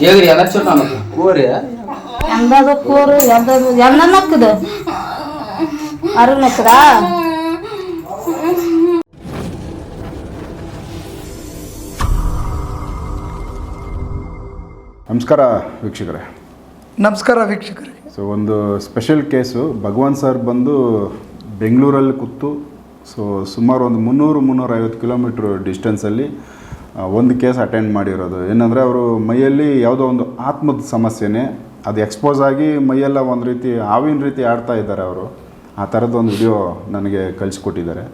ಹೇಗ್ರಿ ಎಲ್ಲ ಚೋಟ ಕೋರಿ. ಎಂದದು ಕೋರು ಎಂದದ ಎಂದ ನಕ್ಕದ ಅರು ನಕ್ಕದ ನಮಸ್ಕಾರ ವೀಕ್ಷಕರೇ. ನಮಸ್ಕಾರ ವೀಕ್ಷಕರೇ. ಸೊ ಒಂದು ಸ್ಪೆಷಲ್ ಕೇಸು ಭಗವಾನ್ ಸರ್ ಬಂದು ಬೆಂಗಳೂರಲ್ಲಿ ಕೂತು, ಸೊ ಸುಮಾರು ಒಂದು ಮುನ್ನೂರು, ಮುನ್ನೂರೈವತ್ತು ಕಿಲೋಮೀಟ್ರ್ ಡಿಸ್ಟೆನ್ಸಲ್ಲಿ ಒಂದು ಕೇಸ್ ಅಟೆಂಡ್ ಮಾಡಿರೋದು. ಏನಂದರೆ ಅವರು ಮೈಯಲ್ಲಿ ಯಾವುದೋ ಒಂದು ಆತ್ಮದ ಸಮಸ್ಯೆನೇ, ಅದು ಎಕ್ಸ್ಪೋಸ್ ಆಗಿ ಮೈಯೆಲ್ಲ ಒಂದು ರೀತಿ, ಹಾವಿನ ರೀತಿ ಆಡ್ತಾ ಇದ್ದಾರೆ ಅವರು. ಆ ಥರದ್ದು ಒಂದು ವಿಡಿಯೋ ನನಗೆ ಕಳಿಸ್ಕೊಟ್ಟಿದ್ದಾರೆ.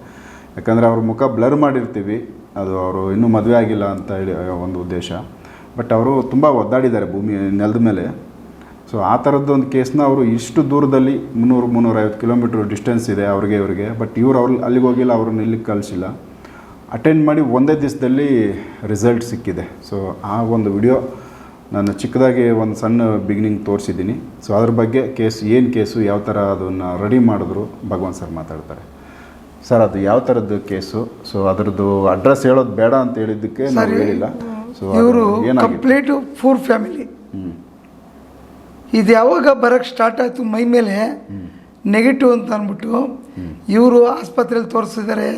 ಯಾಕಂದರೆ ಅವ್ರ ಮುಖ ಬ್ಲರ್ ಮಾಡಿರ್ತೀವಿ, ಅದು ಅವರು ಇನ್ನೂ ಮದುವೆ ಆಗಿಲ್ಲ ಅಂತ ಹೇಳಿ ಒಂದು ಉದ್ದೇಶ. ಬಟ್ ಅವರು ತುಂಬ ಒದ್ದಾಡಿದ್ದಾರೆ ಭೂಮಿ, ನೆಲದ ಮೇಲೆ. ಸೊ ಆ ಥರದ್ದು ಒಂದು ಕೇಸ್ನ ಅವರು ಇಷ್ಟು ದೂರದಲ್ಲಿ ಮುನ್ನೂರು ಮುನ್ನೂರೈವತ್ತು ಕಿಲೋಮೀಟ್ರ್ ಡಿಸ್ಟೆನ್ಸ್ ಇದೆ ಅವ್ರಿಗೆ ಇವ್ರಿಗೆ. ಬಟ್ ಇವ್ರು ಅವ್ರು ಅಲ್ಲಿಗೆ ಹೋಗಿಲ್ಲ ಅವ್ರನ್ನ ಇಲ್ಲಿಗೆ ಕಳಿಸಿಲ್ಲ. ಅಟೆಂಡ್ ಮಾಡಿ ಒಂದೇ ದಿವಸದಲ್ಲಿ ರಿಸಲ್ಟ್ ಸಿಕ್ಕಿದೆ. ಸೊ ಆ ಒಂದು ವಿಡಿಯೋ ನಾನು ಚಿಕ್ಕದಾಗಿ ಒಂದು ಸಣ್ಣ ಬಿಗಿನಿಂಗ್ ತೋರಿಸಿದ್ದೀನಿ. ಸೊ ಅದ್ರ ಬಗ್ಗೆ ಕೇಸ್ ಏನು ಕೇಸು ಯಾವ ಥರ ಅದನ್ನು ರೆಡಿ ಮಾಡಿದ್ರು ಭಗವಾನ್ ಸರ್ ಮಾತಾಡ್ತಾರೆ. ಸರ್ ಅದು ಯಾವ ಥರದ್ದು ಕೇಸು ಸೊ ಅದರದ್ದು ಅಡ್ರೆಸ್ ಹೇಳೋದು ಬೇಡ ಅಂತ ಹೇಳಿದ್ದಕ್ಕೆ ನಾನು. ಹೇಳಿಲ್ಲ. ಸೊ ಏನಾಗಿದೆ? ಕಂಪ್ಲೀಟ್ ಫೂರ್ ಫ್ಯಾಮಿಲಿ ಹ್ಞೂ ಇದು ಯಾವಾಗ ಬರೋಕ್ಕೆ ಸ್ಟಾರ್ಟ್ ಆಯಿತು ಮೈ ಮೇಲೆ ನೆಗೆಟಿವ್ ಅಂತ ಅಂದ್ಬಿಟ್ಟು ಇವರು ಆಸ್ಪತ್ರೆಯಲ್ಲಿ ತೋರಿಸಿದ್ದಾರೆ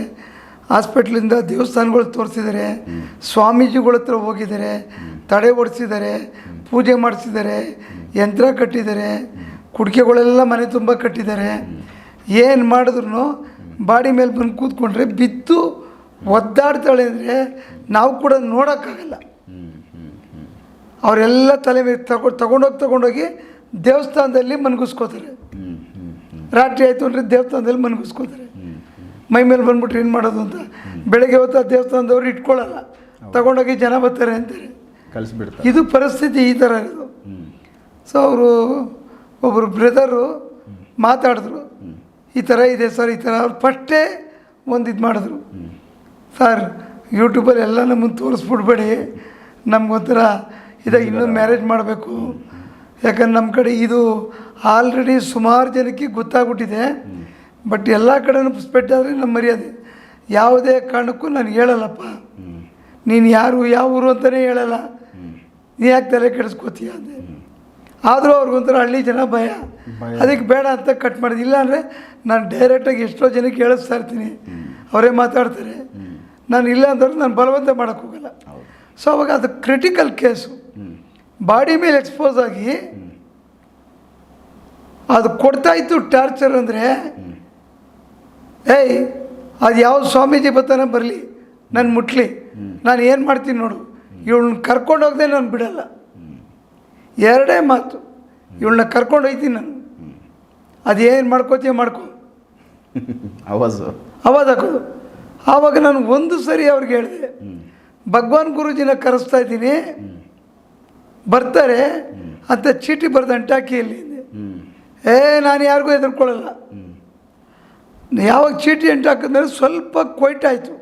ಹಾಸ್ಪಿಟ್ಲಿಂದ ದೇವಸ್ಥಾನಗಳು ತೋರಿಸಿದ್ದಾರೆ ಸ್ವಾಮೀಜಿಗಳ ಹತ್ರ ಹೋಗಿದ್ದಾರೆ ತಡೆ ಓಡಿಸಿದ್ದಾರೆ ಪೂಜೆ ಮಾಡಿಸಿದ್ದಾರೆ ಯಂತ್ರ ಕಟ್ಟಿದ್ದಾರೆ ಕುಡಿಕೆಗಳೆಲ್ಲ ಮನೆ ತುಂಬ ಕಟ್ಟಿದ್ದಾರೆ. ಏನು ಮಾಡಿದ್ರು ಬಾಡಿ ಮೇಲೆ ಬಂದು ಕೂತ್ಕೊಂಡ್ರೆ ಬಿದ್ದು ಒದ್ದಾಡ್ತಾಳೆ ಅಂದರೆ ನಾವು ಕೂಡ ನೋಡೋಕ್ಕಾಗಲ್ಲ. ಅವರೆಲ್ಲ ತಲೆ ಮೇಲೆ ತಗೊ ತಗೊಂಡೋಗಿ ತಗೊಂಡೋಗಿ ದೇವಸ್ಥಾನದಲ್ಲಿ ಮನ್ಗಿಸ್ಕೋತಾರೆ. ರಾತ್ರಿ ಆಯಿತು ಅಂದರೆ ದೇವಸ್ಥಾನದಲ್ಲಿ ಮನ್ಗಿಸ್ಕೋತಾರೆ. ಮೈ ಮೇಲೆ ಬಂದ್ಬಿಟ್ಟು ಏನು ಮಾಡೋದು ಅಂತ. ಬೆಳಗ್ಗೆ ಹೊತ್ತು ದೇವಸ್ಥಾನದವ್ರು ಇಟ್ಕೊಳ್ಳಲ್ಲ ತಗೊಂಡೋಗಿ ಜನ ಬರ್ತಾರೆ ಅಂತಾರೆ. ಕಲಿಸ್ಬಿಡ್ತಾರೆ. ಇದು ಪರಿಸ್ಥಿತಿ ಈ ಥರ ಇದು. ಸೊ ಅವರು ಒಬ್ಬರು ಬ್ರದರು ಮಾತಾಡಿದ್ರು. ಈ ಥರ ಇದೆ ಸರ್ ಈ ಥರ ಅವ್ರು ಫಸ್ಟೇ ಒಂದು ಇದು ಮಾಡಿದ್ರು. ಸರ್ ಯೂಟ್ಯೂಬಲ್ಲಿ ಎಲ್ಲ ನಮ್ಮನ್ನು ತೋರಿಸ್ಬಿಡ್ಬೇಡಿ. ನಮ್ಗೊಂಥರ ಇದಾಗ ಇನ್ನೂ ಮ್ಯಾರೇಜ್ ಮಾಡಬೇಕು. ಯಾಕಂದ್ರೆ ನಮ್ಮ ಕಡೆ ಇದು ಆಲ್ರೆಡಿ ಸುಮಾರು ಜನಕ್ಕೆ ಗೊತ್ತಾಗ್ಬಿಟ್ಟಿದೆ. ಬಟ್ ಎಲ್ಲ ಕಡೆನೂ ಆದರೆ ನಮ್ಮ ಮರ್ಯಾದೆ. ಯಾವುದೇ ಕಾರಣಕ್ಕೂ ನಾನು ಹೇಳಲ್ಲಪ್ಪ. ನೀನು ಯಾರು ಯಾವ ಊರು ಅಂತಲೇ ಹೇಳಲ್ಲ. ನೀ ಯಾಕೆ ತಲೆ ಕೆಡಿಸ್ಕೋತೀಯ ಅಂದೆ ಆದರೂ ಅವ್ರಿಗೊಂಥರ ಹಳ್ಳಿ ಜನ ಭಯ. ಅದಕ್ಕೆ ಬೇಡ ಅಂತ ಕಟ್ ಮಾಡಿದೆ. ಇಲ್ಲಾಂದರೆ ನಾನು ಡೈರೆಕ್ಟಾಗಿ ಎಷ್ಟೋ ಜನಕ್ಕೆ ಹೇಳಿಸ್ತಾ ಇರ್ತೀನಿ. ಅವರೇ ಮಾತಾಡ್ತಾರೆ. ನಾನು ಇಲ್ಲ ಅಂದ್ರೆ ನಾನು ಬಲವಂತ ಮಾಡೋಕ್ಕೋಗಲ್ಲ ಸೊ ಅವಾಗ ಅದು ಕ್ರಿಟಿಕಲ್ ಕೇಸು ಬಾಡಿ ಮೇಲೆ ಎಕ್ಸ್ಪೋಸ್ ಆಗಿ ಅದು ಕೊಡ್ತಾ ಇತ್ತು ಟಾರ್ಚರ್ ಅಂದರೆ ಏಯ್ ಅದು ಯಾವ ಸ್ವಾಮೀಜಿ ಬರ್ತಾನೆ ಬರಲಿ ನಾನು ಮುಟ್ಲಿ ನಾನು ಏನು ಮಾಡ್ತೀನಿ ನೋಡು ಇವಳನ್ನ ಕರ್ಕೊಂಡು ಹೋಗದೆ ನಾನು ಬಿಡಲ್ಲ. ಎರಡೇ ಮಾತು ಇವಳನ್ನ ಕರ್ಕೊಂಡು ಹೋಗ್ತೀನಿ ನಾನು ಅದೇನು ಮಾಡ್ಕೋತೀಯ ಮಾಡ್ಕೊ. ಆವಾಜು ಆವಾಜ್ ಹಾಕೋದು. ಆವಾಗ ನಾನು ಒಂದು ಸರಿ ಅವ್ರಿಗೆ ಹೇಳಿದೆ ಭಗವಾನ್ ಗುರುಜಿನ ಕರೆಸ್ತಾ ಇದ್ದೀನಿ ಬರ್ತಾರೆ ಅಂತ ಚೀಟಿ ಬರ್ದಂಟ ಅಂಟಾಕಿ ಇಲ್ಲಿ. ಏ ನಾನು ಯಾರಿಗೂ ಎದುರ್ಕೊಳ್ಳಲ್ಲ ಯಾವಾಗ ಚೀಟಿ ಎಂಟು ಹಾಕಿದ್ರೆ ಸ್ವಲ್ಪ ಕ್ವೈಟ್ ಆಯಿತು.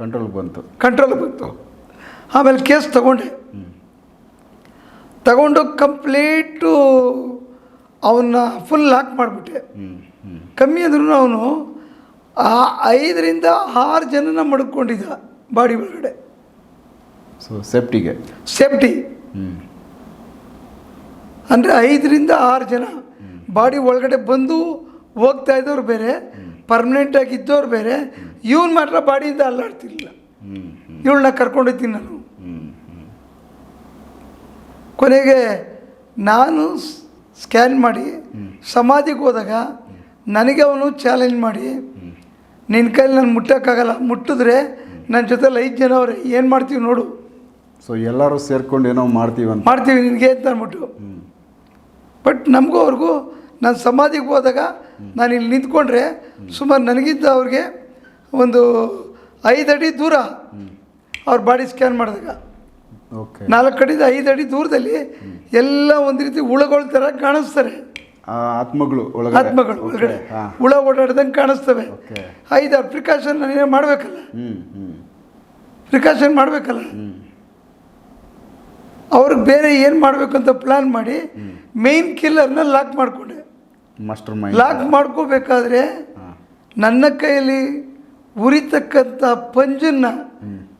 ಕಂಟ್ರೋಲ್ ಬಂತು. ಕಂಟ್ರೋಲ್ ಬಂತು. ಆಮೇಲೆ ಕೇಸ್ ತಗೊಂಡೆ. ತಗೊಂಡು ಕಂಪ್ಲೀಟು ಅವನ್ನ ಫುಲ್ ಲಾಕ್ ಮಾಡಿಬಿಟ್ಟೆ. ಕಮ್ಮಿ ಅಂದ್ರೂ ಅವನು ಆ ಐದರಿಂದ ಆರು ಜನನ ಮಡ್ಕೊಂಡಿದ್ದ ಬಾಡಿ ಒಳಗಡೆ. ಸೊ ಸೇಫ್ಟಿಗೆ ಸೇಫ್ಟಿ ಅಂದರೆ ಐದರಿಂದ ಆರು ಜನ ಬಾಡಿ ಒಳಗಡೆ ಬಂದು ಹೋಗ್ತಾ ಇದ್ದವ್ರು ಬೇರೆ ಪರ್ಮನೆಂಟಾಗಿ ಇದ್ದವ್ರು ಬೇರೆ, ಇವನು ಮಾತ್ರ ಬಾಡಿಯಿಂದ ಅಲ್ಲಾಡ್ತಿರ್ಲಿಲ್ಲ. ಇವಳನ್ನ ಕರ್ಕೊಂಡಿದ್ದೀನಿ ನಾನು. ಕೊನೆಗೆ ನಾನು ಸ್ಕ್ಯಾನ್ ಮಾಡಿ ಸಮಾಧಿಗೆ ಹೋದಾಗ ನನಗೆ ಅವನು ಚಾಲೆಂಜ್ ಮಾಡಿ, ನಿನ್ನ ಕೈಲಿ ನಾನು ಮುಟ್ಟೋಕ್ಕಾಗಲ್ಲ, ಮುಟ್ಟಿದ್ರೆ ನನ್ನ ಜೊತೆಲಿ ಐದು ಜನ ಅವ್ರೆ ಏನು ಮಾಡ್ತೀವಿ ನೋಡು. ಸೊ ಎಲ್ಲರೂ ಸೇರ್ಕೊಂಡು ಏನೋ ಮಾಡ್ತೀವಂತ. ಮಾಡ್ತೀವಿ ನಿನಗೆ ಅಂತ ಅಂದ್ಬಿಟ್ಟು. ಬಟ್ ನಮಗೂ ಅವ್ರಿಗೂ ನಾನು ಸಮಾಧಿಗೆ ಹೋದಾಗ ನಾನು ಇಲ್ಲಿ ನಿಂತ್ಕೊಂಡ್ರೆ ಸುಮಾರು ನನಗಿದ್ದ ಅವ್ರಿಗೆ ಒಂದು ಐದು ಅಡಿ ದೂರ ಅವ್ರ ಬಾಡಿ ಸ್ಕ್ಯಾನ್ ಮಾಡಿದಾಗ. ಓಕೆ ನಾಲ್ಕು ಕಡೆಯಿಂದ ಐದು ಅಡಿ ದೂರದಲ್ಲಿ ಎಲ್ಲ ಒಂದು ರೀತಿ ಹುಳಗಳ ಥರ ಕಾಣಿಸ್ತಾರೆ. ಆ ಆತ್ಮಗಳು ಆತ್ಮಗಳು ಒಳಗಡೆ. ಹುಳ ಓಡಾಡ್ದಂಗೆ ಕಾಣಿಸ್ತವೆ. ಐದು ಐದಾರು ಪ್ರಿಕಾಷನ್ ನಾನೇನು ಮಾಡಬೇಕಲ್ಲ? ಪ್ರಿಕಾಷನ್ ಮಾಡಬೇಕಲ್ಲ? ಅವ್ರಿಗೆ ಬೇರೆ ಏನು ಮಾಡಬೇಕು ಅಂತ ಪ್ಲ್ಯಾನ್ ಮಾಡಿ ಮೇನ್ ಕಿಲ್ಲರ್ನ ಲಾಕ್ ಮಾಡಿಕೊಂಡೆ. ಮಾಸ್ಟರ್ ಮೈಂಡ್ ಲಾಕ್ ಮಾಡ್ಕೋಬೇಕಾದ್ರೆ ನನ್ನ ಕೈಯಲ್ಲಿ ಉರಿತಕ್ಕಂಥ ಪಂಜನ್ನ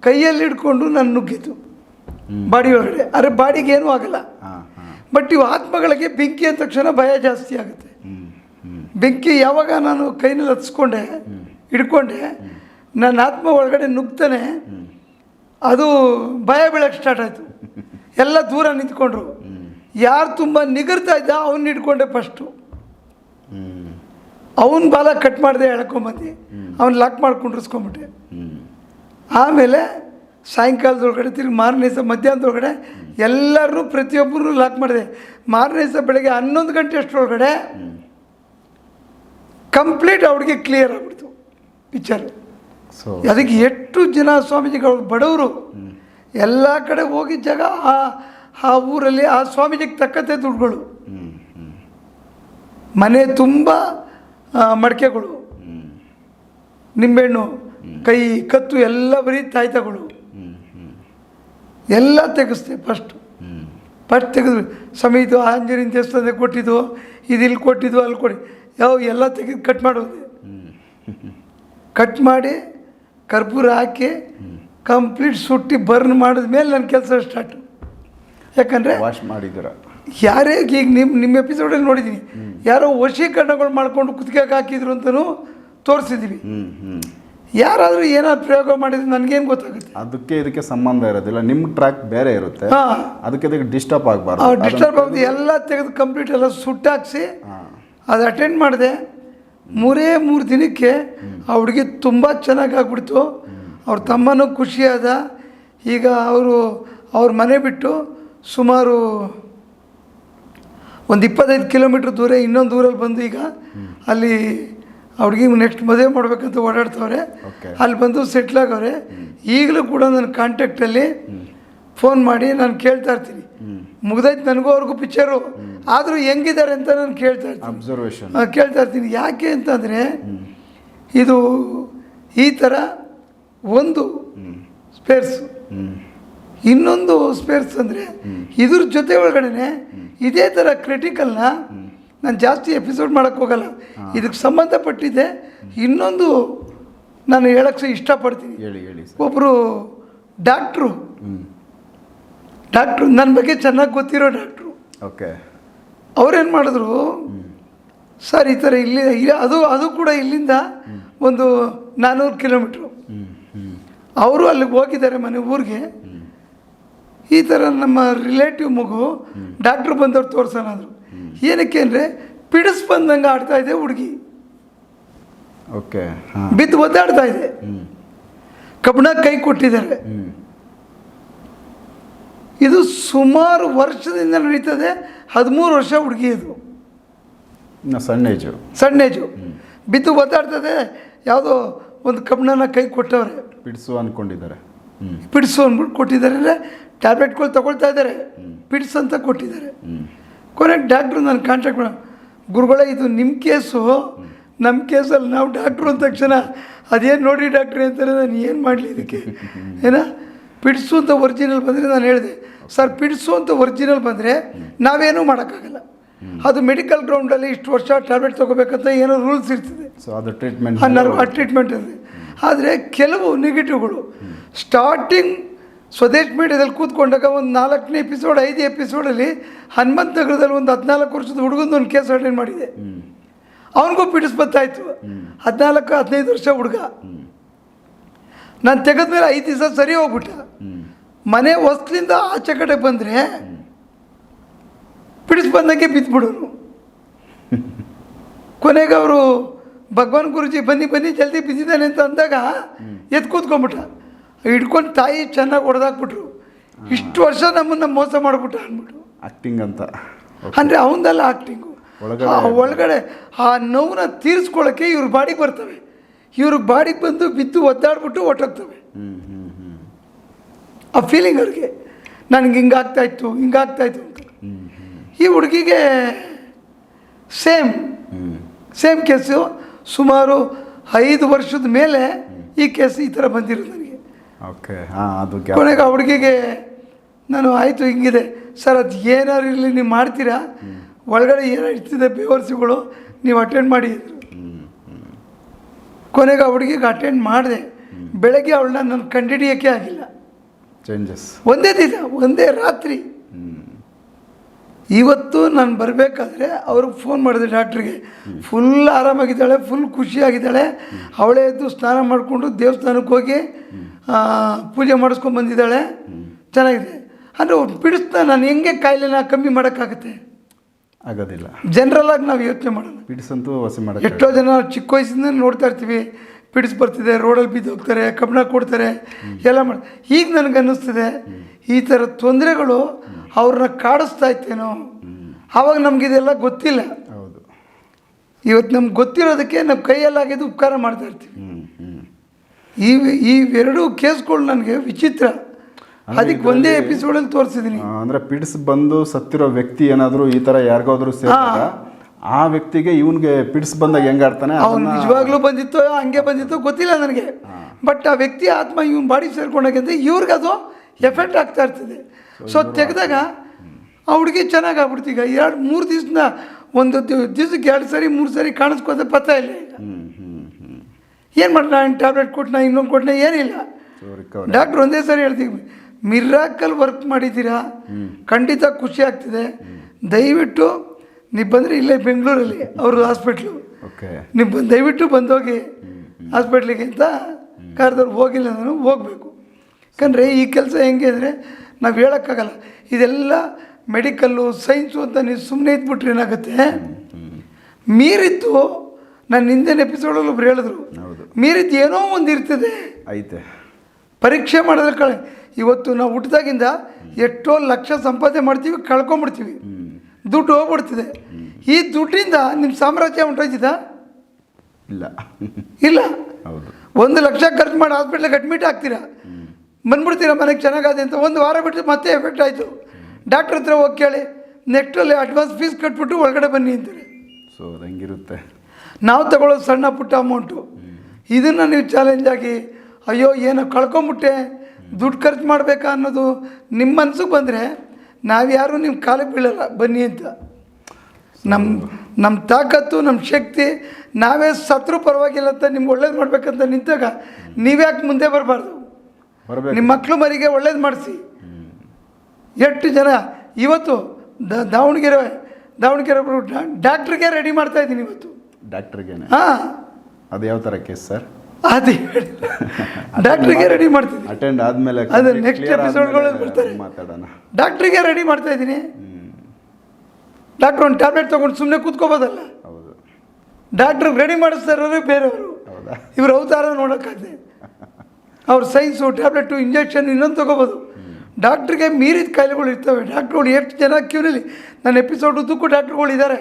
ಕೈಯಲ್ಲಿ ಹಿಡ್ಕೊಂಡು ನಾನು ನುಗ್ಗಿತು ಬಾಡಿ ಒಳಗಡೆ. ಆದರೆ ಬಾಡಿಗೆ ಏನೂ ಆಗಲ್ಲ. ಬಟ್ ಇವು ಆತ್ಮಗಳಿಗೆ ಬೆಂಕಿ ಅಂದ ತಕ್ಷಣ ಭಯ ಜಾಸ್ತಿ ಆಗುತ್ತೆ. ಬೆಂಕಿ ಯಾವಾಗ ನಾನು ಕೈನಲ್ಲಿ ಹತ್ಸ್ಕೊಂಡೆ ಹಿಡ್ಕೊಂಡೆ ನನ್ನ ಆತ್ಮ ಒಳಗಡೆ ನುಗ್ತಾನೆ ಅದು ಭಯ ಬೀಳಕ್ಕೆ ಸ್ಟಾರ್ಟ್ ಆಯಿತು. ಎಲ್ಲ ದೂರ ನಿಂತ್ಕೊಂಡ್ರು. ಯಾರು ತುಂಬ ನಿಗರ್ತಾ ಇದ್ದ ಅವನ್ನ ಹಿಡ್ಕೊಂಡೆ ಫಸ್ಟು ಅವನ ಬಾಲ ಕಟ್ ಮಾಡಿದೆ ಎಳ್ಕೊಂಬಂದು. ಅವ್ನು ಲಾಕ್ ಮಾಡಿ ಕುಂಡ್ರಿಸ್ಕೊಂಬಿಟ್ಟೆ ಹ್ಞೂ ಆಮೇಲೆ ಸಾಯಂಕಾಲದೊಳಗಡೆ ತಿರುಗಿ ಮಾರನೇ ದಿವಸ ಮಧ್ಯಾಹ್ನದೊಳಗಡೆ ಎಲ್ಲರೂ ಪ್ರತಿಯೊಬ್ಬರೂ ಲಾಕ್ ಮಾಡಿದೆ. ಮಾರನೇ ದಿವಸ ಬೆಳಗ್ಗೆ ಹನ್ನೊಂದು ಗಂಟೆ ಅಷ್ಟರೊಳಗಡೆ ಕಂಪ್ಲೀಟ್ ಅವ್ರಿಗೆ ಕ್ಲಿಯರ್ ಆಗ್ಬಿಡ್ತು. ಪಿಕ್ಚರ್ ಸೊ ಅದಕ್ಕೆ ಎಷ್ಟು ಜನ ಸ್ವಾಮೀಜಿಗಳು ಬಡವರು. ಎಲ್ಲ ಕಡೆ ಹೋಗಿದ್ದ ಜಾಗ ಆ ಆ ಊರಲ್ಲಿ ಆ ಸ್ವಾಮೀಜಿಗೆ ತಕ್ಕಂತೆ ದುಡ್ಡುಗಳು. ಮನೆ ತುಂಬ ಮಡಿಕೆಗಳು. ನಿಂಬೆಹಣ್ಣು ಕೈ ಕತ್ತು ಎಲ್ಲ ಬರೀ ತಾಯ್ತಗಳು. ಎಲ್ಲ ತೆಗೆಸ್ತೆ ಫಸ್ಟ್ ಫಸ್ಟ್ ತೆಗೆದು ಸಮಿತು ಆಂಜನೇಯನ ದೇವಸ್ಥಾನ ಕೊಟ್ಟಿದ್ದು ಇದು ಇಲ್ಲಿ ಕೊಟ್ಟಿದ್ದು ಅಲ್ಲಿ ಕೊಡಿ. ಯಾವ ಎಲ್ಲ ತೆಗೆದು ಕಟ್ ಮಾಡೋದು. ಕಟ್ ಮಾಡಿ ಕರ್ಪೂರ ಹಾಕಿ ಕಂಪ್ಲೀಟ್ ಸುಟ್ಟಿ ಬರ್ನ್ ಮಾಡಿದ ಮೇಲೆ ನನ್ನ ಕೆಲಸ ಸ್ಟಾರ್ಟ್ ಯಾಕಂದರೆ ವಾಶ್ ಮಾಡಿದ್ದೀರ. ಯಾರೇ ಈಗ ನಿಮ್ಮ ನಿಮ್ಮ ಎಪಿಸೋಡಲ್ಲಿ ನೋಡಿದ್ದೀನಿ ಯಾರೋ ವಶೀಕರಣಗಳು ಮಾಡ್ಕೊಂಡು ಕುತ್ತಿಗೆ ಹಾಕಿದ್ರು ಅಂತಲೂ ತೋರಿಸಿದ್ದೀವಿ ಯಾರಾದರೂ ಏನಾದ್ರು ಪ್ರಯೋಗ ಮಾಡಿದ್ರೆ ನನಗೇನು ಗೊತ್ತಾಗುತ್ತೆ? ಅದಕ್ಕೆ ಇದಕ್ಕೆ ಸಂಬಂಧ ಇರೋದಿಲ್ಲ. ನಿಮ್ಮ ಟ್ರ್ಯಾಕ್ ಬೇರೆ ಇರುತ್ತೆ. ಹಾಂ. ಅದಕ್ಕೆ ಇದಕ್ಕೆ ಡಿಸ್ಟರ್ಬ್ ಆಗಬಾರ್ದು. ಡಿಸ್ಟರ್ಬ್ ಆಗೋದು ಎಲ್ಲ ತೆಗೆದು ಕಂಪ್ಲೀಟ್ ಎಲ್ಲ ಸುಟ್ಟಾಕ್ಸಿ ಅದು ಅಟೆಂಡ್ ಮಾಡಿದೆ. ಮೂರೇ ಮೂರು ದಿನಕ್ಕೆ ಆ ಹುಡುಗಿ ತುಂಬ ಚೆನ್ನಾಗಿ ಆಗ್ಬಿಡ್ತು. ಅವ್ರ ತಮ್ಮನೂ ಖುಷಿಯಾದ ಈಗ ಅವರು ಅವ್ರ ಮನೆ ಬಿಟ್ಟು ಸುಮಾರು ಒಂದು ಇಪ್ಪತ್ತೈದು ಕಿಲೋಮೀಟ್ರ್ ದೂರ ಇನ್ನೊಂದು ಊರಲ್ಲಿ ಬಂದು ಈಗ ಅಲ್ಲಿ ಅವ್ರಿಗೆ ನೆಕ್ಸ್ಟ್ ಮದುವೆ ಮಾಡಬೇಕಂತ ಓಡಾಡ್ತವ್ರೆ. ಅಲ್ಲಿ ಬಂದು ಸೆಟ್ಲ್ ಆಗವ್ರೆ. ಈಗಲೂ ಕೂಡ ನನ್ನ ಕಾಂಟ್ಯಾಕ್ಟಲ್ಲಿ ಫೋನ್ ಮಾಡಿ ನಾನು ಕೇಳ್ತಾ ಇರ್ತೀನಿ. ಮುಗ್ದೈತೆ ನನಗೂ ಅವ್ರಿಗೂ ಪಿಕ್ಚರು ಆದರೂ ಹೆಂಗಿದ್ದಾರೆ ಅಂತ ನಾನು ಕೇಳ್ತಾ ಇರ್ತೀನಿ. ಅಬ್ಸರ್ವೇಷನ್ ಕೇಳ್ತಾ ಇರ್ತೀನಿ. ಯಾಕೆ ಅಂತಂದರೆ ಇದು ಈ ಥರ ಒಂದು ಸ್ಪೇರ್ಸ್. ಇನ್ನೊಂದು ಸ್ಪೇರ್ಸ್ ಅಂದರೆ ಇದ್ರ ಜೊತೆ ಒಳಗಡೆ ಇದೇ ಥರ ಕ್ರಿಟಿಕಲ್ನ ನಾನು ಜಾಸ್ತಿ ಎಪಿಸೋಡ್ ಮಾಡೋಕ್ಕೆ ಹೋಗಲ್ಲ. ಇದಕ್ಕೆ ಸಂಬಂಧಪಟ್ಟಿದ್ದೆ ಇನ್ನೊಂದು ನಾನು ಹೇಳಕ್ಕೆ ಇಷ್ಟಪಡ್ತೀನಿ. ಹೇಳಿ ಹೇಳಿ ಒಬ್ಬರು ಡಾಕ್ಟ್ರು ಡಾಕ್ಟ್ರು ನನ್ನ ಬಗ್ಗೆ ಚೆನ್ನಾಗಿ ಗೊತ್ತಿರೋ ಡಾಕ್ಟ್ರು ಓಕೆ. ಅವ್ರೇನು ಮಾಡಿದ್ರು? ಸರ್ ಈ ಥರ ಇಲ್ಲಿ ಅದು ಅದು ಕೂಡ ಇಲ್ಲಿಂದ ಒಂದು ನಾನ್ನೂರು ಕಿಲೋಮೀಟ್ರು ಅವರು ಅಲ್ಲಿಗೆ ಹೋಗಿದ್ದಾರೆ ಮನೆ ಊರಿಗೆ. ಈ ಥರ ನಮ್ಮ ರಿಲೇಟಿವ್ ಮಗು ಡಾಕ್ಟ್ರು ಬಂದವ್ರು ತೋರ್ಸೋಣ ಅಂದರು ಏನಕ್ಕೆ ಅಂದರೆ ಪಿಡಿಸ್ ಬಂದಂಗೆ ಆಡ್ತಾ ಇದೆ ಹುಡುಗಿ. ಓಕೆ ಬಿದ್ದು ಒದ್ದಾಡ್ತಾ ಇದೆ. ಕಬ್ಬಣ ಕೈ ಕೊಟ್ಟಿದ್ದಾರೆ. ಇದು ಸುಮಾರು ವರ್ಷದಿಂದ ನಡೀತದೆ ಹದಿಮೂರು ವರ್ಷ ಹುಡುಗಿ ಇದು. ಸಣ್ಣ ಏಜು. ಸಣ್ಣ ಏಜು. ಬಿದ್ದು ಒದ್ದಾಡ್ತದೆ ಯಾವುದೋ ಒಂದು ಕಬ್ಬಣನ ಕೈ ಕೊಟ್ಟವ್ರೆ. ಬಿಡಿಸು ಅಂದ್ಕೊಂಡಿದ್ದಾರೆ ಪಿಡ್ಸು ಅಂದ್ಬಿಟ್ಟು ಕೊಟ್ಟಿದ್ದಾರೆ. ಅಂದರೆ ಟ್ಯಾಬ್ಲೆಟ್ಗಳು ತಗೊಳ್ತಾ ಇದ್ದಾರೆ. ಪಿಡ್ಸ್ ಅಂತ ಕೊಟ್ಟಿದ್ದಾರೆ. ಕೊನೆ ಕೊನೆಗೆ ಡಾಕ್ಟ್ರು ನಾನು ಕಾಂಟ್ಯಾಕ್ಟ್ ಮಾಡ. ಗುರುಗಳೇ ಇದು ನಿಮ್ಮ ಕೇಸು. ನಮ್ಮ ಕೇಸಲ್ಲಿ ನಾವು ಡಾಕ್ಟ್ರು ಅಂದ ತಕ್ಷಣ ಅದೇನು ನೋಡಿ ಡಾಕ್ಟ್ರಿ ಅಂತಾರೆ ನಾನು ಏನು ಮಾಡಲಿ ಇದಕ್ಕೆ? ಏನ? ಪಿಡ್ಸು ಅಂತ ಒರಿಜಿನಲ್ ಬಂದರೆ ನಾನು ಹೇಳಿದೆ. ಸರ್ ಪಿಡ್ಸು ಅಂತ ಒರಿಜಿನಲ್ ಬಂದರೆ ನಾವೇನೂ ಮಾಡೋಕ್ಕಾಗಲ್ಲ. ಅದು ಮೆಡಿಕಲ್ ಗ್ರೌಂಡಲ್ಲಿ ಇಷ್ಟು ವರ್ಷ ಟ್ಯಾಬ್ಲೆಟ್ ತೊಗೋಬೇಕಂತ ಏನೋ ರೂಲ್ಸ್ ಇರ್ತದೆ. ಸೊ ಅದು ಟ್ರೀಟ್ಮೆಂಟ್ ಅನ್ನೋ ಆ ಟ್ರೀಟ್ಮೆಂಟ್ ಇದೆ ಆದರೆ ಕೆಲವು ನೆಗೆಟಿವ್ಗಳು. ಸ್ಟಾರ್ಟಿಂಗ್ ಸ್ವದೇಶ್ ಮೀಡಿಯಾದಲ್ಲಿ ಕೂತ್ಕೊಂಡಾಗ ಒಂದು ನಾಲ್ಕನೇ ಎಪಿಸೋಡ್ ಐದು ಎಪಿಸೋಡಲ್ಲಿ ಹನುಮಂತ ನಗರದಲ್ಲಿ ಒಂದು ಹದಿನಾಲ್ಕು ವರ್ಷದ ಹುಡುಗಂದು ಒಂದು ಕೇಸ್ ಅಟೆಂಡ್ ಮಾಡಿದೆ. ಅವನಿಗೂ ಪಿಡಿಸ್ ಬತ್ತಾಯಿತು ಹದಿನಾಲ್ಕು, ಹದಿನೈದು ವರ್ಷ ಹುಡುಗ. ನಾನು ತೆಗೆದ್ಮೇಲೆ ಐದು ದಿವಸ ಸರಿ ಹೋಗ್ಬಿಟ್ಟ. ಮನೆ ಹೊಸ್ಲಿಂದ ಆಚೆ ಕಡೆ ಬಂದರೆ ಪಿಡಿಸ್ ಬಂದಂಗೆ ಬಿದ್ದುಬಿಡೋನು ಕೊನೆಗೆ ಅವರು ಭಗವಾನ್ ಗುರುಜಿ ಬನ್ನಿ ಬನ್ನಿ ಜಲ್ದಿ ಬಿದ್ದಿದ್ದಾನೆ ಅಂತ ಅಂದಾಗ ಎದ್ದು ಕೂತ್ಕೊಂಡ್ಬಿಟ್ಟ. ಹಿಡ್ಕೊಂಡು ತಾಯಿ ಚೆನ್ನಾಗಿ ಹೊಡೆದಾಕ್ಬಿಟ್ರು. ಇಷ್ಟು ವರ್ಷ ನಮ್ಮನ್ನು ಮೋಸ ಮಾಡಿಬಿಟ್ಟ ಅಂದ್ಬಿಟ್ಟು ಆ್ಯಕ್ಟಿಂಗ್ ಅಂತ. ಅಂದರೆ ಅವನದಲ್ಲ ಆ್ಯಕ್ಟಿಂಗು ಒಳಗಡೆ ಆ ಒಳಗಡೆ ಆ ನೋವನ್ನ ತೀರಿಸ್ಕೊಳ್ಳೋಕ್ಕೆ ಇವ್ರ ಬಾಡಿಗೆ ಬರ್ತವೆ. ಇವ್ರ ಬಾಡಿಗೆ ಬಂದು ಬಿದ್ದು ಒದ್ದಾಡ್ಬಿಟ್ಟು ಹೊಟ್ಟೋಗ್ತವೆ ಆ ಫೀಲಿಂಗ್ ಅವ್ರಿಗೆ. ನನಗೆ ಹಿಂಗಾಗ್ತಾ ಇತ್ತು ಹಿಂಗಾಗ್ತಾ ಇತ್ತು ಅಂತ. ಈ ಹುಡುಗಿಗೆ ಸೇಮ್ ಸೇಮ್ ಕೇಸು ಸುಮಾರು ಐದು ವರ್ಷದ ಮೇಲೆ ಈ ಕೇಸ್ ಈ ಥರ ಬಂದಿರೋದು ನನಗೆ. ಓಕೆ ಹಾಂ ಅದು ಕೊನೆಗೆ ಆ ಹುಡುಗಿಗೆ ನಾನು ಆಯಿತು ಹಿಂಗಿದೆ. ಸರ್ ಅದು ಏನಾರು ಇರಲಿ ನೀವು ಮಾಡ್ತೀರಾ? ಒಳಗಡೆ ಏನೋ ಇರ್ತಿದೆ ಬೇವರ್ಸಿಗಳು ನೀವು ಅಟೆಂಡ್ ಮಾಡಿ. ಕೊನೆಗೆ ಆ ಹುಡುಗಿಗೆ ಅಟೆಂಡ್ ಮಾಡಿದೆ. ಬೆಳಗ್ಗೆ ಅವಳನ್ನ ನಾನು ಕಂಡಿಡಿಯೋಕ್ಕೆ ಆಗಿಲ್ಲ. ಚೇಂಜಸ್ ಒಂದೇ ದಿನ ಒಂದೇ ರಾತ್ರಿ ಇವತ್ತು ನಾನು ಬರಬೇಕಾದ್ರೆ ಅವ್ರಿಗೆ ಫೋನ್ ಮಾಡಿದೆ ಡಾಕ್ಟ್ರಿಗೆ ಫುಲ್ ಆರಾಮಾಗಿದ್ದಾಳೆ ಫುಲ್ ಖುಷಿಯಾಗಿದ್ದಾಳೆ. ಅವಳೇ ಎದ್ದು ಸ್ನಾನ ಮಾಡಿಕೊಂಡು ದೇವಸ್ಥಾನಕ್ಕೆ ಹೋಗಿ ಪೂಜೆ ಮಾಡಿಸ್ಕೊಂಡು ಬಂದಿದ್ದಾಳೆ. ಚೆನ್ನಾಗಿದೆ. ಅಂದರೆ ಬಿಡಿಸ್ತಾ ನಾನು ಹೆಂಗೆ ಕಾಯಿಲೆನ ಕಮ್ಮಿ ಮಾಡೋಕ್ಕಾಗುತ್ತೆ? ಆಗೋದಿಲ್ಲ. ಜನರಲ್ ಆಗಿ ನಾವು ಯೋಚನೆ ಮಾಡೋಣ ಬಿಡಿಸಂತೂ ವಾಸಿ ಮಾಡೋದು ಎಷ್ಟೋ ಜನ ಚಿಕ್ಕ ವಯಸ್ಸಿಂದ ನೋಡ್ತಾ ಇರ್ತೀವಿ. ಪಿಡಿಸ್ ಬರ್ತಿದೆ ರೋಡಲ್ಲಿ ಬಿದ್ದು ಹೋಗ್ತಾರೆ ಕಬ್ಬಣ ಕೊಡ್ತಾರೆ ಎಲ್ಲ ಮಾಡಿ ಈಗ ನನಗೆ ಅನ್ನಿಸ್ತಿದೆ ಈ ಥರ ತೊಂದರೆಗಳು ಅವ್ರನ್ನ ಕಾಡಿಸ್ತಾ ಇತ್ತೇನೋ ಆವಾಗ ನಮಗಿದೆಲ್ಲ ಗೊತ್ತಿಲ್ಲ. ಹೌದು. ಇವತ್ತು ನಮ್ಗೆ ಗೊತ್ತಿರೋದಕ್ಕೆ ನಮ್ಮ ಕೈಯಲ್ಲಾಗಿದ್ದು ಉಪಕಾರ ಮಾಡ್ತಾ ಇರ್ತೀವಿ. ಈ ಇವೆರಡೂ ಕೇಸ್ಗಳು ನನಗೆ ವಿಚಿತ್ರ. ಅದಕ್ಕೆ ಒಂದೇ ಎಪಿಸೋಡಲ್ಲಿ ತೋರಿಸಿದ್ದೀನಿ. ಅಂದರೆ ಪಿಡ್ಸ್ ಬಂದು ಸತ್ತಿರೋ ವ್ಯಕ್ತಿ ಏನಾದರೂ ಈ ಥರ ಯಾರಿಗಾದ್ರೂ ಸೇರಿದಾಗ ಆ ವ್ಯಕ್ತಿಗೆ ಇವನ್ಗೆ ಪಿಡ್ಸ್ ಬಂದಾಗ ಹೆಂಗಾಡ್ತಾನೆ ಅವ್ನು ನಿಜವಾಗ್ಲೂ ಬಂದಿತ್ತು ಹಂಗೆ ಬಂದಿತ್ತು ಗೊತ್ತಿಲ್ಲ ನನಗೆ. ಬಟ್ ಆ ವ್ಯಕ್ತಿ ಆತ್ಮ ಇವನ್ ಬಾಡಿ ಸೇರ್ಕೊಂಡಾಗಂದ್ರೆ ಇವ್ರಿಗೆ ಅದು ಎಫೆಕ್ಟ್ ಆಗ್ತಾ ಇರ್ತದೆ. ಸೊ ತೆಗೆದಾಗ ಆ ಹುಡುಗಿ ಚೆನ್ನಾಗಿ ಆಗ್ಬಿಡ್ತೀಗ ಎರಡು ಮೂರು ದಿವಸನ ಒಂದು ದಿವ್ಸಕ್ಕೆ ಎರಡು ಸರಿ ಮೂರು ಸರಿ ಕಾಣಿಸ್ಕೋದೆ ಪತ್ತ ಇಲ್ಲ ಈಗ. ಹ್ಞೂ ನಾನು ಏನು ಟ್ಯಾಬ್ಲೆಟ್ ಕೊಟ್ಟನ ಇನ್ನೊಂದು ಕೊಟ್ಟನ ಏನಿಲ್ಲ. ಡಾಕ್ಟರ್ ಡಾಕ್ಟ್ರ್ ಒಂದೇ ಸರಿ ಹೇಳ್ತೀವಿ ಮಿರಾಕಲ್ ವರ್ಕ್ ಮಾಡಿದ್ದೀರಾ? ಖಂಡಿತ ಖುಷಿ ಆಗ್ತಿದೆ. ದಯವಿಟ್ಟು ನೀವು ಬಂದರೆ ಇಲ್ಲೇ ಬೆಂಗಳೂರಲ್ಲಿ ಅವರು ಹಾಸ್ಪಿಟ್ಲು ಓಕೆ ನೀವು ಬಂದು ದಯವಿಟ್ಟು ಬಂದೋಗಿ ಹಾಸ್ಪಿಟ್ಲಿಗೆ ಅಂತ ಕರೆದವ್ರು ಹೋಗಿಲ್ಲ ನಾನು ಹೋಗಬೇಕು. ಯಾಕಂದರೆ ಈ ಕೆಲಸ ಹೆಂಗೆ ಅಂದರೆ ನಾವು ಹೇಳೋಕ್ಕಾಗಲ್ಲ. ಇದೆಲ್ಲ ಮೆಡಿಕಲ್ಲು ಸೈನ್ಸು ಅಂತ ನೀವು ಸುಮ್ಮನೆ ಇದ್ಬಿಟ್ರೆ ಏನಾಗುತ್ತೆ? ಮೀರಿದ್ದು ನನ್ನ ಹಿಂದಿನ ಎಪಿಸೋಡಲ್ಲಿ ಒಬ್ರು ಹೇಳಿದ್ರು. ಮೀರಿದ್ದು ಏನೋ ಒಂದು ಇರ್ತದೆ. ಐತೆ. ಪರೀಕ್ಷೆ ಮಾಡಿದ್ರೆ ಕಳೆ. ಇವತ್ತು ನಾವು ಹುಟ್ಟಿದಾಗಿಂದ ಎಷ್ಟೋ ಲಕ್ಷ ಸಂಪಾದನೆ ಮಾಡ್ತೀವಿ ಕಳ್ಕೊಂಬಿಡ್ತೀವಿ. ದುಡ್ಡು ಹೋಗ್ಬಿಡ್ತಿದೆ. ಈ ದುಡ್ಡಿಂದ ನಿಮ್ಮ ಸಾಮ್ರಾಜ್ಯ ಉಂಟಾಯ್ತಿದ ಇಲ್ಲ. ಇಲ್ಲ? ಹೌದು. ಒಂದು ಲಕ್ಷ ಖರ್ಚು ಮಾಡಿ ಹಾಸ್ಪಿಟ್ಲಿಗೆ ಅಡ್ಮಿಟ್ ಆಗ್ತೀರಾ? ಬಂದ್ಬಿಡ್ತೀರಾ ಮನೆಗೆ? ಚೆನ್ನಾಗಾದೆ ಅಂತ ಒಂದು ವಾರ ಬಿಟ್ಟು ಮತ್ತೆ ಎಫೆಕ್ಟ್ ಆಯಿತು. ಡಾಕ್ಟ್ರ್ ಹತ್ರ ಹೋಗಿ ಕೇಳಿ ನೆಕ್ಸ್ಟಲ್ಲಿ ಅಡ್ವಾನ್ಸ್ ಫೀಸ್ ಕಟ್ಬಿಟ್ಟು ಒಳಗಡೆ ಬನ್ನಿ ಅಂತಾರೆ. ಸೊ ಅದಂಗಿರುತ್ತೆ. ಹಂಗಿರುತ್ತೆ ನಾವು ತಗೊಳ್ಳೋದು ಸಣ್ಣ ಪುಟ್ಟ ಅಮೌಂಟು ಇದನ್ನು ನೀವು ಚಾಲೆಂಜ್ ಆಗಿ ಅಯ್ಯೋ ಏನೋ ಕಳ್ಕೊಂಬಿಟ್ಟೆ. ದುಡ್ಡು ಖರ್ಚು ಮಾಡಬೇಕಾ ಅನ್ನೋದು ನಿಮ್ಮ ಮನ್ಸಿಗೆ ಬಂದರೆ ನಾವ್ಯಾರು ನಿಮ್ಮ ಕಾಲಕ್ಕೆ ಬೀಳಲ್ಲ ಬನ್ನಿ ಅಂತ. ನಮ್ಮ ನಮ್ಮ ತಾಕತ್ತು ನಮ್ಮ ಶಕ್ತಿ ನಾವೇ ಸತ್ರು ಪರವಾಗಿಲ್ಲ ಅಂತ ನಿಮ್ಗೆ ಒಳ್ಳೇದು ಮಾಡ್ಬೇಕಂತ ನಿಂತಾಗ ನೀವ್ಯಾಕೆ ಮುಂದೆ ಬರಬಾರ್ದು. ನಿಮ್ಮ ಮಕ್ಕಳು ಮರಿಗೆ ಒಳ್ಳೇದು ಮಾಡಿಸಿ. ಎಷ್ಟು ಜನ ಇವತ್ತು ದ- ದಾವಣಗೆರೆ ದಾವಣಗೆರೆ ಡಾಕ್ಟ್ರಿಗೆ ರೆಡಿ ಮಾಡ್ತಾ ಇದ್ದೀನಿ ಇವತ್ತು. ಡಾಕ್ಟ್ರಿಗೆ ಹಾಂ. ಅದು ಯಾವ ಥರ ಕೇಸ್ ಸರ್? ಅದೇ ಡಾಕ್ಟ್ರಿಗೆ ರೆಡಿ ಮಾಡ್ತೀನಿ ಅಟೆಂಡ್ ಆದಮೇಲೆ ಅದು ನೆಕ್ಸ್ಟ್ ಎಪಿಸೋಡ್ಗಳಲ್ಲಿ ಗಳಲ್ಲಿ ಬರ್ತಾರೆ. ಮಾತಾಡೋಣ. ಡಾಕ್ಟ್ರಿಗೆ ರೆಡಿ ಮಾಡ್ತಾ ಇದ್ದೀನಿ. ಡಾಕ್ಟ್ರ್ ಒಂದು ಟ್ಯಾಬ್ಲೆಟ್ ತೊಗೊಂಡು ಸುಮ್ಮನೆ ಕೂತ್ಕೋಬೋದಲ್ಲ? ಹೌದು. ಡಾಕ್ಟ್ರಿಗೆ ರೆಡಿ ಮಾಡಿಸ್ತಾ ಇರೋರು ಬೇರೆಯವರು ಇವ್ರು ಅವತಾರ ನೋಡೋಕ್ಕಾಗದೆ. ಅವ್ರ ಸೈನ್ಸು ಟ್ಯಾಬ್ಲೆಟು ಇಂಜೆಕ್ಷನ್ ಇನ್ನೊಂದು ತೊಗೋಬೋದು. ಡಾಕ್ಟ್ರಿಗೆ ಮೀರಿದ ಕಾಯಿಲೆಗಳು ಇರ್ತವೆ. ಡಾಕ್ಟ್ರುಗಳು ಎಷ್ಟು ಜನ ಕ್ಯೂನಲ್ಲಿ ನನ್ನ ಎಪಿಸೋಡ್ ಉದ್ದಕ್ಕೂ ಡಾಕ್ಟ್ರುಗಳು ಇದ್ದಾರೆ.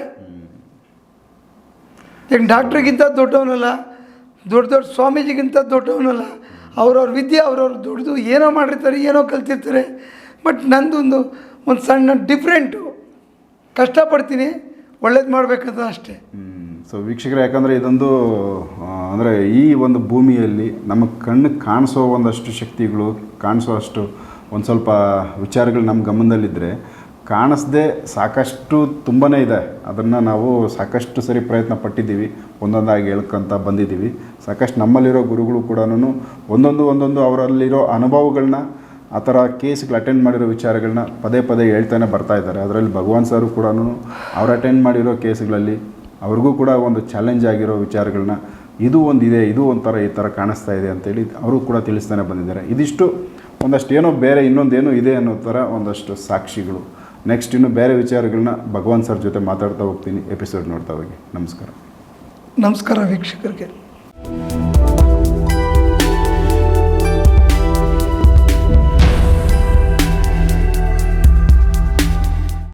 ಈಗ ಡಾಕ್ಟ್ರಿಗಿಂತ ದೊಡ್ಡವನಲ್ಲ. ದೊಡ್ಡ ದೊಡ್ಡ ಸ್ವಾಮೀಜಿಗಿಂತ ದೊಡ್ಡವನಲ್ಲ. ಅವ್ರವ್ರ ವಿದ್ಯೆ ಅವ್ರವ್ರು ದುಡ್ದು ಏನೋ ಮಾಡಿರ್ತಾರೆ, ಏನೋ ಕಲ್ತಿರ್ತಾರೆ. ಬಟ್ ನಂದೊಂದು ಒಂದು ಸಣ್ಣ ಡಿಫ್ರೆಂಟು ಕಷ್ಟಪಡ್ತೀನಿ, ಒಳ್ಳೇದು ಮಾಡಬೇಕಂತ ಅಷ್ಟೇ. ಸೊ ವೀಕ್ಷಕರು, ಯಾಕಂದರೆ ಇದೊಂದು ಅಂದರೆ ಈ ಒಂದು ಭೂಮಿಯಲ್ಲಿ ನಮ್ಮ ಕಣ್ಣು ಕಾಣಿಸೋ ಒಂದಷ್ಟು ಶಕ್ತಿಗಳು, ಕಾಣಿಸೋ ಅಷ್ಟು ಒಂದು ಸ್ವಲ್ಪ ವಿಚಾರಗಳು ನಮ್ಮ ಗಮನದಲ್ಲಿದ್ದರೆ ಕಾಣಿಸ್ದೆ ಸಾಕಷ್ಟು ತುಂಬಾ ಇದೆ. ಅದನ್ನು ನಾವು ಸಾಕಷ್ಟು ಸರಿ ಪ್ರಯತ್ನ ಪಟ್ಟಿದ್ದೀವಿ, ಒಂದೊಂದಾಗಿ ಹೇಳ್ಕೊಂತ ಬಂದಿದ್ದೀವಿ. ಸಾಕಷ್ಟು ನಮ್ಮಲ್ಲಿರೋ ಗುರುಗಳು ಕೂಡ ಒಂದೊಂದು ಒಂದೊಂದು ಅವರಲ್ಲಿರೋ ಅನುಭವಗಳನ್ನ ಆ ಥರ ಕೇಸ್ಗಳು ಅಟೆಂಡ್ ಮಾಡಿರೋ ವಿಚಾರಗಳನ್ನ ಪದೇ ಪದೇ ಹೇಳ್ತಾನೆ ಬರ್ತಾ ಇದ್ದಾರೆ. ಅದರಲ್ಲಿ ಭಗವಾನ್ ಸರು ಕೂಡ ಅವ್ರು ಅಟೆಂಡ್ ಮಾಡಿರೋ ಕೇಸ್ಗಳಲ್ಲಿ ಅವ್ರಿಗೂ ಕೂಡ ಒಂದು ಚಾಲೆಂಜ್ ಆಗಿರೋ ವಿಚಾರಗಳನ್ನ ಇದು ಒಂದಿದೆ ಇದೆ ಒಂಥರ ಈ ಥರ ಕಾಣಿಸ್ತಾ ಇದೆ ಅಂತೇಳಿ ಅವರು ಕೂಡ ತಿಳಿಸ್ತಾನೆ ಬಂದಿದ್ದಾರೆ. ಇದಿಷ್ಟು, ಒಂದಷ್ಟು ಏನೋ ಬೇರೆ ಇನ್ನೊಂದೇನೋ ಇದೆ ಅನ್ನೋ ಥರ ಒಂದಷ್ಟು ಸಾಕ್ಷಿಗಳು. ನೆಕ್ಸ್ಟ್ ಇನ್ನು ಬೇರೆ ವಿಚಾರಗಳನ್ನ ಭಗವಾನ್ ಸರ್ ಜೊತೆ ಮಾತಾಡ್ತಾ ಹೋಗ್ತೀನಿ ಎಪಿಸೋಡ್ ನೋಡ್ತಾ ಹೋಗಿ. ನಮಸ್ಕಾರ. ನಮಸ್ಕಾರ ವೀಕ್ಷಕರಿಗೆ.